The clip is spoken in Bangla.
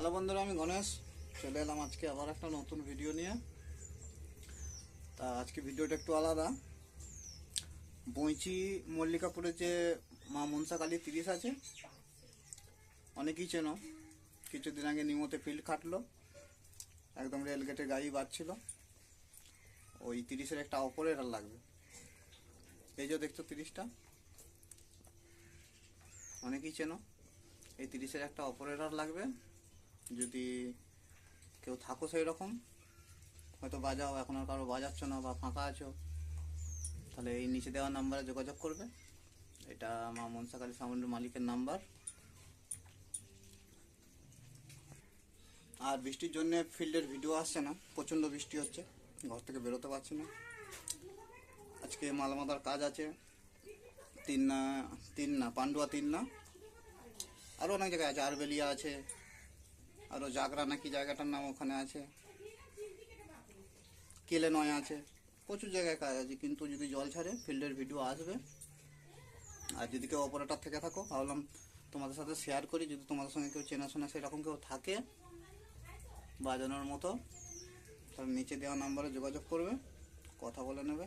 হ্যালো বন্ধুরা, আমি গণেশ। চলে এলাম আজকে আবার একটা নতুন ভিডিও নিয়ে। তা আজকে ভিডিওটা একটু আলাদা। বইচি মল্লিকাপুরে যে মা মনসা কালী তিরিশ আছে, অনেকেই চেনো। কিছুদিন আগে নিমতে ফিল্ড খাটলো। একদম রেলগেটে গাড়ি বাজছিল। ওই তিরিশের একটা অপারেটার লাগবে। এই যে দেখছ তিরিশটা। অনেকেই চেনো। এই তিরিশের একটা অপারেটর লাগবে। যদি কেউ থাকো সেই রকম হয়তো বাজাও, এখন আর কারও বাজাচ্ছ না বা ফাঁকা আছো, তাহলে এই নিচে দেওয়া নাম্বারে যোগাযোগ করবে। এটা মা মনসাকালী সামনের মালিকের নাম্বার। আর বৃষ্টির জন্য ফিল্ডের ভিডিও আসছে না, প্রচণ্ড বৃষ্টি হচ্ছে, ঘর থেকে বেরোতে পারছি না। আজকে মালমাদার কাজ আছে, তিন না তিন না, পান্ডুয়া তিন না আরও অনেক জায়গায় আছে, আরবেলিয়া আছে আরও জাগরা নাকি জায়গাটার নাম ওখানে আছে। কেলে নয় আছে। প্রচুর জায়গায় কাজ আছে, কিন্তু যদি জল ছাড়ে, ফিল্ডের ভিডিও আসবে। আর যদি কেউ অপারেটার থেকে থাকো, ভাবলাম তোমাদের সাথে শেয়ার করি, যদি তোমাদের সঙ্গে কেউ চেনাশোনা সেরকম কেউ থাকে, বাজানোর মতো, তাহলে নিচে দেওয়া নাম্বারে যোগাযোগ করবে, কথা বলে নেবে।